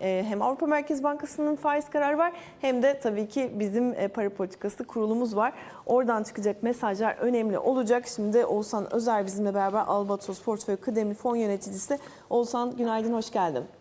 e, hem Avrupa Merkez Bankası'nın faiz kararı var hem de tabii ki bizim e, para politikası kurulumuz var. Oradan çıkacak mesajlar önemli olacak. Şimdi Oğuzhan Özer bizimle beraber Albatros Portföy Kıdemli Fon Yöneticisi. Oğuzhan günaydın, hoş geldin.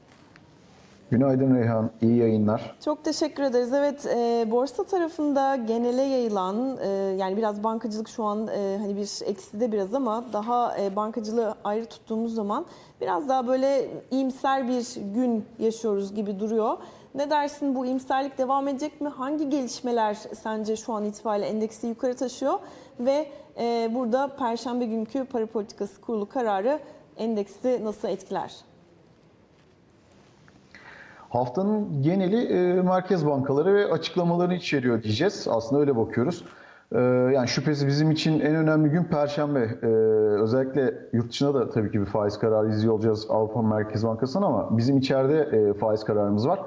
Günaydın Reyhan, iyi yayınlar. Çok teşekkür ederiz. Evet, e, borsa tarafında genele yayılan, e, yani biraz bankacılık şu an e, hani bir ekside biraz ama daha e, bankacılığı ayrı tuttuğumuz zaman biraz daha böyle iyimser bir gün yaşıyoruz gibi duruyor. Ne dersin bu iyimserlik devam edecek mi? Hangi gelişmeler sence şu an itibariyle endeksi yukarı taşıyor? Ve e, burada Perşembe günkü para politikası kurulu kararı endeksi nasıl etkiler? Haftanın geneli e, merkez bankaları ve açıklamalarını içeriyor diyeceğiz. Aslında öyle bakıyoruz. E, yani şüphesiz bizim için en önemli gün Perşembe. E, özellikle yurt dışına da tabii ki bir faiz kararı izliyor olacağız Avrupa Merkez Bankası'ndan ama bizim içeride e, faiz kararımız var.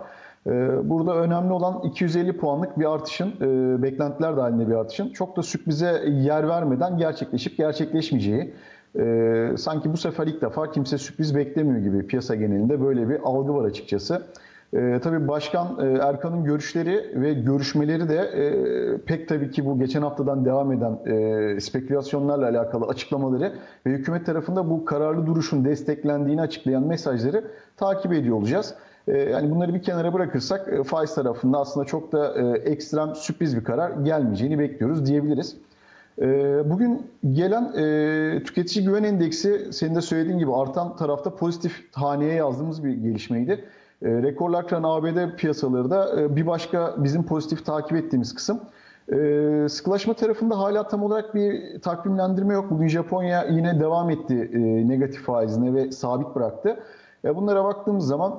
E, burada önemli olan 250 puanlık bir artışın, e, beklentiler dahilinde bir artışın çok da sürprize yer vermeden gerçekleşip gerçekleşmeyeceği. Ee, sanki bu sefer ilk defa kimse sürpriz beklemiyor gibi piyasa genelinde böyle bir algı var açıkçası. Ee, tabii Başkan e, Erkan'ın görüşleri ve görüşmeleri de e, pek tabii ki bu geçen haftadan devam eden e, spekülasyonlarla alakalı açıklamaları ve hükümet tarafında bu kararlı duruşun desteklendiğini açıklayan mesajları takip ediyor olacağız. E, yani bunları bir kenara bırakırsak e, faiz tarafında aslında çok da e, ekstrem sürpriz bir karar gelmeyeceğini bekliyoruz diyebiliriz. Ee, Bugün gelen e, tüketici güven endeksi senin de söylediğin gibi artan tarafta pozitif haneye yazdığımız bir gelişmeydi. E, rekorlar kıran ABD piyasaları da e, bir başka bizim pozitif takip ettiğimiz kısım. E, sıkılaşma tarafında hala tam olarak bir takvimlendirme yok. Bugün Japonya yine devam etti e, negatif faizine ve sabit bıraktı. Bunlara baktığımız zaman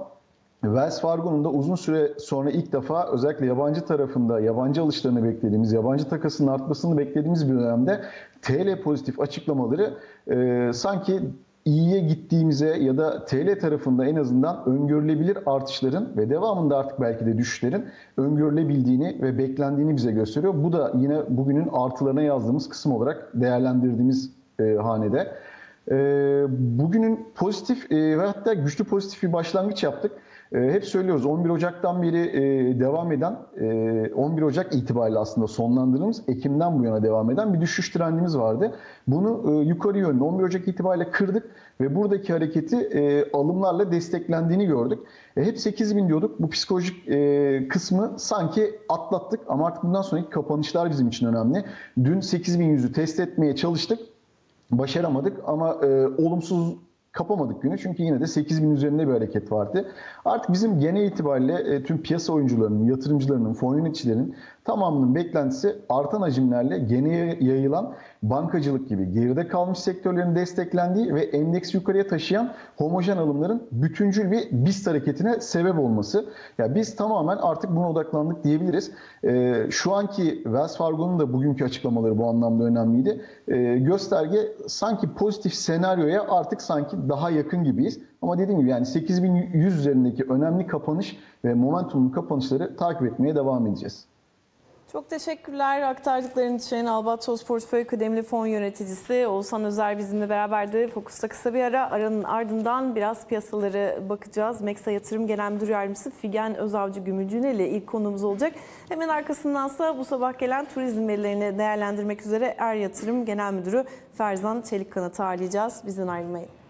Wells Fargo'nun da uzun süre sonra ilk defa özellikle yabancı tarafında yabancı alışlarını beklediğimiz, yabancı takasının artmasını beklediğimiz bir dönemde TL pozitif açıklamaları e, sanki iyiye gittiğimize ya da TL tarafında en azından öngörülebilir artışların ve devamında artık belki de düşüşlerin öngörülebildiğini ve beklendiğini bize gösteriyor. Bu da yine bugünün artılarına yazdığımız kısım olarak değerlendirdiğimiz e, hanede. E, bugünün pozitif e, ve hatta güçlü pozitif bir başlangıç yaptık. E, hep söylüyoruz 11 Ocak'tan beri e, devam eden, e, 11 Ocak itibariyle aslında sonlandırdığımız Ekim'den bu yana devam eden bir düşüş trendimiz vardı. Bunu e, yukarı yönlü 11 Ocak itibariyle kırdık ve buradaki hareketi e, alımlarla desteklendiğini gördük. E, hep 8000 diyorduk. Bu psikolojik e, kısmı sanki atlattık ama artık bundan sonraki kapanışlar bizim için önemli. Dün 8100'ü test etmeye çalıştık. Başaramadık ama e, olumsuz kapamadık günü çünkü yine de 8000 üzerinde bir hareket vardı. Artık bizim genel itibariyle e, tüm piyasa oyuncularının, yatırımcılarının, fon yöneticilerinin tamamının beklentisi artan hacimlerle geneye yayılan bankacılık gibi geride kalmış sektörlerin desteklendiği ve endeks yukarıya taşıyan homojen alımların bütüncül bir BIST hareketine sebep olması. Ya biz tamamen artık buna odaklandık diyebiliriz. E, şu anki Wells Fargo'nun da bugünkü açıklamaları bu anlamda önemliydi. E, gösterge sanki pozitif senaryoya artık sanki daha yakın gibiyiz. Ama dediğim gibi yani 8100 üzerindeki önemli kapanış ve momentumun kapanışları takip etmeye devam edeceğiz. Çok teşekkürler aktardıkların için. Albatros Portföy Kıdemli Fon Yöneticisi Oğuzhan Özer bizimle beraberdi. Fokus'ta kısa bir ara. Aranın ardından biraz piyasaları bakacağız. Meksa Yatırım Genel Müdür Yardımcısı Figen Özavcı Gümülcüneli ilk konumuz olacak. Hemen arkasındansa bu sabah gelen turizm verilerini değerlendirmek üzere Er Yatırım Genel Müdürü Ferzan Çelikkan'ı ağırlayacağız. Bizden ayrılmayın.